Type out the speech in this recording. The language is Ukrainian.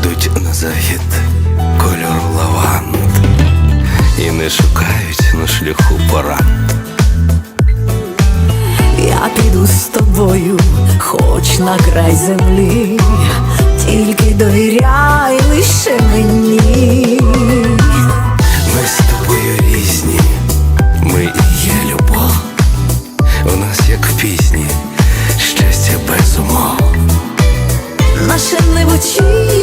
йдуть на захід кольору лаванд і не шукають на шляху порад. Я піду з тобою, хоч на край землі, тільки довіряй лише мені. Ми з тобою різні, ми і є любов. У нас як в пісні, щастя без умов. Наше небо чисте,